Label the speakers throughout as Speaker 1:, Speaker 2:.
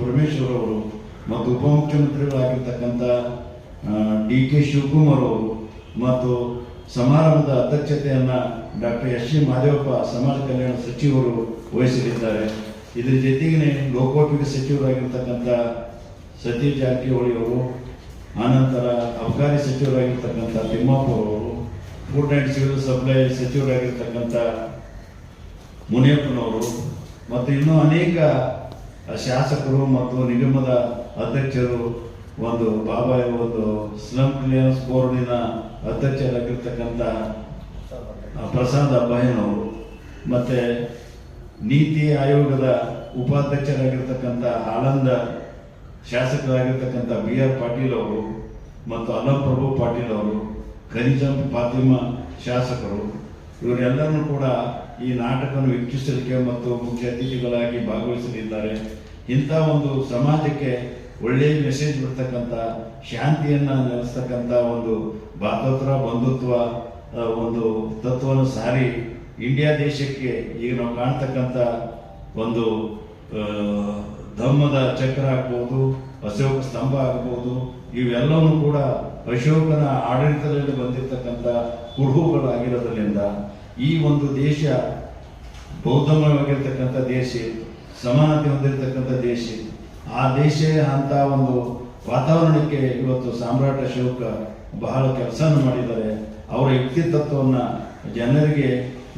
Speaker 1: ಪರಮೇಶ್ವರ್ ಅವರು ಮತ್ತು ಉಪಮುಖ್ಯಮಂತ್ರಿಗಳಾಗಿರ್ತಕ್ಕಂಥ D K Shivakumar ಅವರು ಮತ್ತು ಸಮಾರಂಭದ ಅಧ್ಯಕ್ಷತೆಯನ್ನು ಡಾಕ್ಟರ್ ಎಸ್ ಸಿ ಮಹದೇವಪ್ಪ, ಸಮಾಜ ಕಲ್ಯಾಣ ಸಚಿವರು ವಹಿಸಲಿದ್ದಾರೆ. ಇದರ ಜೊತೆಗೆ ಲೋಕೋಪಯೋಗಿ ಸಚಿವರಾಗಿರ್ತಕ್ಕಂಥ ಸತೀಶ್ ಜಾರಕಿಹೊಳಿ ಅವರು, ಆನಂತರ ಅಬಕಾರಿ ಸಚಿವರಾಗಿರ್ತಕ್ಕಂಥ ತಿಮ್ಮಪ್ಪ ಅವರು, ಫುಡ್ ಆ್ಯಂಡ್ ಸಿವಿಲ್ ಸಪ್ಲೈ ಸಚಿವರಾಗಿರ್ತಕ್ಕಂಥ ಮುನಿಯಪ್ಪನವರು, ಮತ್ತು ಇನ್ನೂ ಅನೇಕ ಶಾಸಕರು ಮತ್ತು ನಿಗಮದ ಅಧ್ಯಕ್ಷರು ಒಂದು ಬಾಬಾ ಒಂದು ಸ್ಲಮ್ ಕ್ಲಿಯರೆನ್ಸ್ ಬೋರ್ಡಿನ ಅಧ್ಯಕ್ಷರಾಗಿರ್ತಕ್ಕಂಥ ಪ್ರಸಾದ್ ಅಬ್ಬಯ್ಯನವರು, ಮತ್ತು ನೀತಿ ಆಯೋಗದ ಉಪಾಧ್ಯಕ್ಷರಾಗಿರ್ತಕ್ಕಂಥ ಆನಂದ ಶಾಸಕರಾಗಿರ್ತಕ್ಕಂಥ ಬಿ ಆರ್ ಪಾಟೀಲ್ ಅವರು ಮತ್ತು ಅಲಂ ಪ್ರಭು ಪಾಟೀಲ್ ಅವರು, ಖನಿಜಂ ಫಾತಿಮಾ ಶಾಸಕರು. ಇವರೆಲ್ಲರನ್ನು ಕೂಡ ಈ ನಾಟಕವನ್ನು ವೀಕ್ಷಿಸಲಿಕ್ಕೆ ಮತ್ತು ಮುಖ್ಯ ಅತಿಥಿಗಳಾಗಿ ಭಾಗವಹಿಸಲಿದ್ದಾರೆ. ಇಂಥ ಒಂದು ಸಮಾಜಕ್ಕೆ ಒಳ್ಳೆಯ ಮೆಸೇಜ್ ಬಿಡ್ತಕ್ಕಂಥ ಶಾಂತಿಯನ್ನು ನೆಲೆಸ್ತಕ್ಕಂಥ ಒಂದು ಭಾತೃತ್ವ ಬಂಧುತ್ವ ಒಂದು ತತ್ವವನ್ನು ಸಾರಿ ಇಂಡಿಯಾ ದೇಶಕ್ಕೆ ಈಗ ನಾವು ಕಾಣ್ತಕ್ಕಂಥ ಒಂದು ಧಮ್ಮದ ಚಕ್ರ ಆಗ್ಬೋದು ಅಶೋಕ ಸ್ತಂಭ ಆಗಬಹುದು ಇವೆಲ್ಲವೂ ಕೂಡ ಅಶೋಕನ ಆಡಳಿತದಲ್ಲಿ ಬಂದಿರತಕ್ಕಂಥ ಕುರುಹುಗಳಾಗಿರೋದ್ರಿಂದ ಈ ಒಂದು ದೇಶ ಬೌದ್ಧಮಯವಾಗಿರ್ತಕ್ಕಂಥ ದೇಶ, ಸಮಾನತೆ ಹೊಂದಿರತಕ್ಕಂಥ ದೇಶ, ಆ ದೇಶ ಅಂತ ಒಂದು ವಾತಾವರಣಕ್ಕೆ ಇವತ್ತು ಸಾಮ್ರಾಟ ಅಶೋಕ ಬಹಳ ಕೆಲಸನ ಮಾಡಿದ್ದಾರೆ. ಅವರ ವ್ಯಕ್ತಿತ್ವವನ್ನು ಜನರಿಗೆ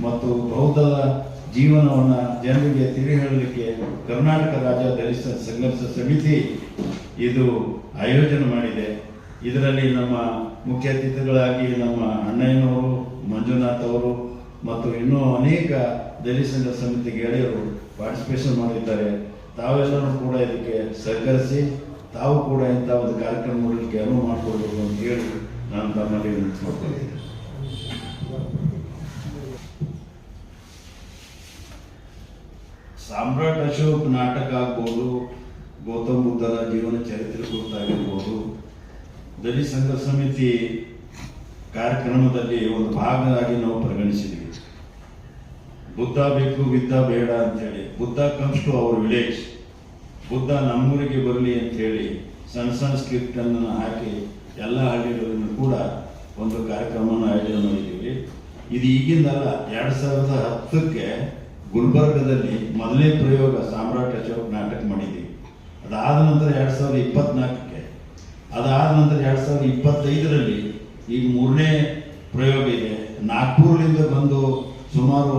Speaker 1: ಮತ್ತು ಬೌದ್ಧದ ಜೀವನವನ್ನು ಜನರಿಗೆ ತಿಳಿ ಹೇಳಲಿಕ್ಕೆ ಕರ್ನಾಟಕ ರಾಜ್ಯ ದಲಿತ ಸಂಘರ್ಷ ಸಮಿತಿ ಇದು ಆಯೋಜನೆ ಮಾಡಿದೆ. ಇದರಲ್ಲಿ ನಮ್ಮ ಮುಖ್ಯ ಅತಿಥಿಗಳಾಗಿ ನಮ್ಮ ಅಣ್ಣಯ್ಯನವರು, ಮಂಜುನಾಥ್ ಅವರು ಮತ್ತು ಇನ್ನೂ ಅನೇಕ ದಲಿತ ಸಂಘ ಸಮಿತಿ ಗೆಳೆಯರು ಪಾರ್ಟಿಸಿಪೇಷನ್ ಮಾಡಿದ್ದಾರೆ. ತಾವೆಲ್ಲರೂ ಕೂಡ ಇದಕ್ಕೆ ಸಹಕರಿಸಿ, ತಾವು ಕೂಡ ಇಂಥ ಒಂದು ಕಾರ್ಯಕ್ರಮ ನೋಡಲಿಕ್ಕೆ ಅನುವು ಮಾಡಿಕೊಡ್ಬೇಕು ಅಂತ ಹೇಳಿ ನಾನು ತಮ್ಮಲ್ಲಿ ಮಾಡ್ಕೊಂಡಿದ್ದೇನೆ ಸಾಮ್ರಾಟ್ ಅಶೋಕ್ ನಾಟಕ ಆಗ್ಬೋದು, ಗೌತಮ್ ಬುದ್ಧರ ಜೀವನ ಚರಿತ್ರೆ ಕುರಿತಾಗಿರ್ಬೋದು ದಲಿತ ಸಂಘ ಸಮಿತಿ ಕಾರ್ಯಕ್ರಮದಲ್ಲಿ ಒಂದು ಭಾಗವಾಗಿ ನಾವು ಪರಿಗಣಿಸಿದ್ವಿ ಬುದ್ಧ ಬೇಕು ವಿದ್ದ ಬೇಡ ಅಂತೇಳಿ Buddha comes to our village Buddha ನಮ್ಮೂರಿಗೆ ಬರಲಿ ಅಂತೇಳಿ ಸಣ್ಣ ಸಣ್ಣ ಸ್ಕ್ರಿಪ್ಟ್ ಅನ್ನು ಹಾಕಿ ಎಲ್ಲ ಹಳ್ಳಿಗಳನ್ನು ಕೂಡ ಒಂದು ಕಾರ್ಯಕ್ರಮವನ್ನು ಆಯೋಜನೆ ಮಾಡಿದ್ದೀವಿ. ಇದು ಈಗಿಂದಲ್ಲ, ಎರಡು ಸಾವಿರದ ಹತ್ತಕ್ಕೆ ಗುಲ್ಬರ್ಗದಲ್ಲಿ ಮೊದಲನೇ ಪ್ರಯೋಗ ಸಾಮ್ರಾಟ್ ಅಶೋಕ್ ನಾಟಕ ಮಾಡಿದ್ವಿ. ಅದಾದ ನಂತರ ಎರಡು ಸಾವಿರದ ಇಪ್ಪತ್ನಾಲ್ಕಕ್ಕೆ. ಅದಾದ ನಂತರ ಎರಡು ಸಾವಿರದ ಇಪ್ಪತ್ತೈದರಲ್ಲಿ ಈಗ ಮೂರನೇ ಪ್ರಯೋಗ ಇದೆ. ನಾಗ್ಪುರದಿಂದ ಬಂದು ಸುಮಾರು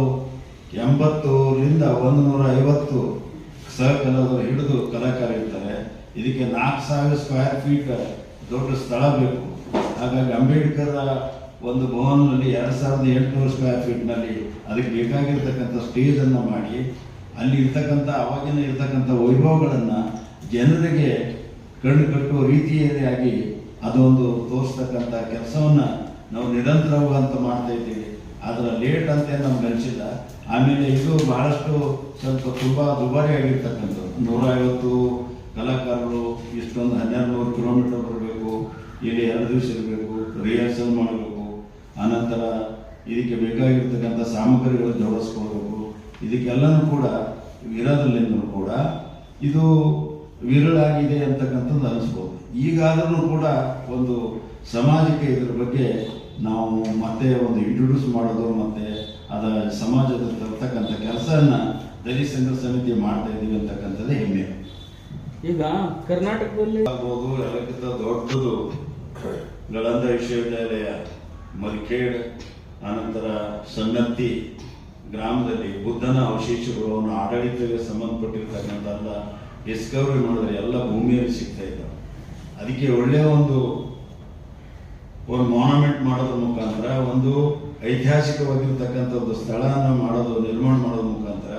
Speaker 1: ಎಂಬತ್ತರಿಂದ ಒಂದು ನೂರ ಐವತ್ತು ಸಹಕಲಾವಿದರು ಹಿಡಿದು ಕಲಾಕಾರ ಇರ್ತಾರೆ. ಇದಕ್ಕೆ ನಾಲ್ಕು ಸಾವಿರ ಸ್ಕ್ವೇರ್ ಫೀಟ್ ದೊಡ್ಡ ಸ್ಥಳ ಬೇಕು. ಹಾಗಾಗಿ ಅಂಬೇಡ್ಕರ್ ಒಂದು ಭವನದಲ್ಲಿ ಎರಡು ಸಾವಿರದ ಎಂಟುನೂರು ಸ್ಕ್ವೇರ್ ಫೀಟ್ನಲ್ಲಿ ಅದಕ್ಕೆ ಬೇಕಾಗಿರ್ತಕ್ಕಂಥ ಸ್ಟೇಜನ್ನು ಮಾಡಿ, ಅಲ್ಲಿ ಇರ್ತಕ್ಕಂಥ ಅವಾಗಿನ ಇರ್ತಕ್ಕಂಥ ವೈಭವಗಳನ್ನು ಜನರಿಗೆ ಕಣ್ಣು ಕಟ್ಟುವ ರೀತಿಯಾಗಿ ಅದೊಂದು ತೋರಿಸ್ತಕ್ಕಂಥ ಕೆಲಸವನ್ನು ನಾವು ನಿರಂತರವಾಗಿ ಅಂತ ಮಾಡ್ತಾ ಇದ್ದೀವಿ. ಆದರೆ ಲೇಟ್ ಅಂತ ನಮ್ಗೆ ಅನಿಸಿಲ್ಲ. ಆಮೇಲೆ ಇದು ಬಹಳಷ್ಟು ಸ್ವಲ್ಪ ತುಂಬ ದುಬಾರಿ ಆಗಿರ್ತಕ್ಕಂಥದ್ದು. ನೂರೈವತ್ತು ಕಲಾಕಾರರು ಇಷ್ಟೊಂದು ಹನ್ನೆರಡು ನೂರು ಕಿಲೋಮೀಟರ್ ಬರಬೇಕು, ಇಲ್ಲಿ ಎರಡು ದಿವಸ ಇರಬೇಕು ರಿಹರ್ಸಲ್ ಮಾಡಬೇಕು. ಆನಂತರ ಇದಕ್ಕೆ ಬೇಕಾಗಿರ್ತಕ್ಕಂಥ ಸಾಮಗ್ರಿಗಳು ಜೋಡಿಸ್ಕೊಳ್ಬೇಕು. ಇದಕ್ಕೆಲ್ಲನೂ ಕೂಡ ಇರೋದ್ರಲ್ಲಿಂದ ಕೂಡ ಇದು ವಿರಳಾಗಿದೆ ಅಂತಕ್ಕಂಥದ್ದು ಅನಿಸ್ಬೋದು. ಈಗಾದರೂ ಕೂಡ ಒಂದು ಸಮಾಜಕ್ಕೆ ಇದ್ರ ಬಗ್ಗೆ ನಾವು ಮತ್ತೆ ಒಂದು ಇಂಟ್ರೊಡ್ಯೂಸ್ ಮಾಡೋದು ಮತ್ತೆ ಅದ ಸಮಾಜದ ತರ್ತಕ್ಕಂಥ ಕೆಲಸವನ್ನು ದಲಿತ ಸಂಘ ಸಮಿತಿ ಮಾಡ್ತಾ ಇದ್ದೀವಿ ಅಂತಕ್ಕಂಥದ್ದೇ ಹೆಮ್ಮೆ.
Speaker 2: ಈಗ ಕರ್ನಾಟಕದಲ್ಲಿ
Speaker 1: ಆಗ್ಬೋದು ಎಲ್ಲಕ್ಕಿಂತ ದೊಡ್ಡದು ನಳಂದ ವಿಶ್ವವಿದ್ಯಾಲಯ. ಮಲ್ಕೇಡ್, ಆನಂತರ ಸನ್ನತ್ತಿ ಗ್ರಾಮದಲ್ಲಿ ಬುದ್ಧನ ಅವಶೇಷಗಳು ಅವನ ಆಡಳಿತಕ್ಕೆ ಸಂಬಂಧಪಟ್ಟಿರ್ತಕ್ಕಂಥಲ್ಲ ಡಿಸ್ಕವರಿ ಮಾಡಿದ್ರೆ ಎಲ್ಲ ಭೂಮಿಯಲ್ಲಿ ಸಿಗ್ತಾ ಇದ್ದಾವೆ. ಅದಕ್ಕೆ ಒಳ್ಳೆಯ ಒಂದು ಒಂದು ಮಾನ್ಯುಮೆಂಟ್ ಮಾಡೋದ್ರ ಮುಖಾಂತರ, ಒಂದು ಐತಿಹಾಸಿಕವಾಗಿರ್ತಕ್ಕಂಥ ಒಂದು ಸ್ಥಳನ ಮಾಡೋದು, ನಿರ್ಮಾಣ ಮಾಡೋದ್ರ ಮುಖಾಂತರ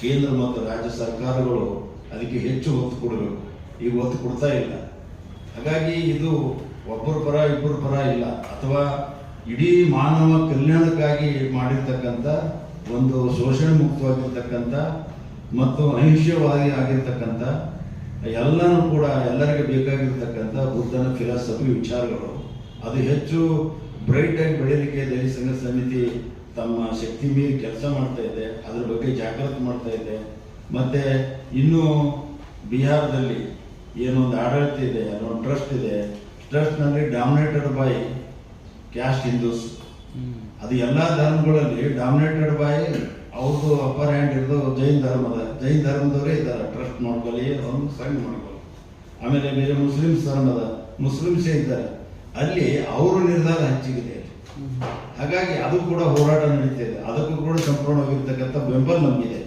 Speaker 1: ಕೇಂದ್ರ ಮತ್ತು ರಾಜ್ಯ ಸರ್ಕಾರಗಳು ಅದಕ್ಕೆ ಹೆಚ್ಚು ಒತ್ತು ಕೊಡಬೇಕು ಈಗ ಒತ್ತು ಕೊಡ್ತಾ ಇಲ್ಲ. ಹಾಗಾಗಿ ಇದು ಒಬ್ಬರ ಪರ ಇಬ್ಬರ ಪರ ಇಲ್ಲ. ಅಥವಾ ಇಡೀ ಮಾನವ ಕಲ್ಯಾಣಕ್ಕಾಗಿ ಮಾಡಿರ್ತಕ್ಕಂಥ ಒಂದು ಶೋಷಣೆ ಮುಕ್ತವಾಗಿರ್ತಕ್ಕಂಥ ಮತ್ತು ಅಹಿಂಸ್ಯವಾಗಿ ಆಗಿರ್ತಕ್ಕಂಥ ಎಲ್ಲನೂ ಕೂಡ ಎಲ್ಲರಿಗೆ ಬೇಕಾಗಿರ್ತಕ್ಕಂಥ ಬುದ್ಧನ ಫಿಲಾಸಫಿ ವಿಚಾರಗಳು. ಅದು ಹೆಚ್ಚು ಬ್ರೈಟ್ ಆಗಿ ಬೆಳೀಲಿಕ್ಕೆ ದಲಿತ ಸಂಘ ಸಮಿತಿ ತಮ್ಮ ಶಕ್ತಿ ಮೀರಿ ಕೆಲಸ ಮಾಡ್ತಾ ಇದೆ, ಅದ್ರ ಬಗ್ಗೆ ಜಾಗೃತಿ ಮಾಡ್ತಾ ಇದೆ. ಮತ್ತೆ ಇನ್ನು ಬಿಹಾರದಲ್ಲಿ ಏನೊಂದು ಆಡಳಿತ ಇದೆ ಅದೊಂದು ಟ್ರಸ್ಟ್ ಇದೆ. ಟ್ರಸ್ಟ್ನಲ್ಲಿ ಡಾಮಿನೇಟೆಡ್ ಬೈ ಕ್ಯಾಸ್ಟ್ ಹಿಂದೂಸ್. ಅದು ಎಲ್ಲ ಧರ್ಮಗಳಲ್ಲಿ ಡಾಮಿನೇಟೆಡ್ ಬೈ ಅವ್ರದ್ದು ಅಪ್ಪರ್ ಹ್ಯಾಂಡ್ ಇರೋದು ಜೈನ್ ಧರ್ಮದ ಜೈನ್ ಧರ್ಮದವರೇ ಇದ್ದಾರೆ. ಟ್ರಸ್ಟ್ ಮಾಡ್ಕೊಳ್ಳಿ ಅವ್ರನ್ನ ಸಂಘ ಮಾಡ್ಕೊಳ್ಳಿ. ಆಮೇಲೆ ಬೇರೆ ಮುಸ್ಲಿಮ್ಸ್ ಧರ್ಮದ ಮುಸ್ಲಿಮ್ಸೇ ಇದ್ದಾರೆ. ಅಲ್ಲಿ ಅವರು ನಿರ್ಧಾರ ಹೆಚ್ಚಿಗಿದೆ ಹಾಗಾಗಿ ಅದು ಕೂಡ ಹೋರಾಟ ನಡೀತಾ ಇದೆ. ಅದಕ್ಕೂ ಕೂಡ ಸಂಪೂರ್ಣವಾಗಿರ್ತಕ್ಕಂಥ ಬೆಂಬಲ ನಮಗಿದೆ.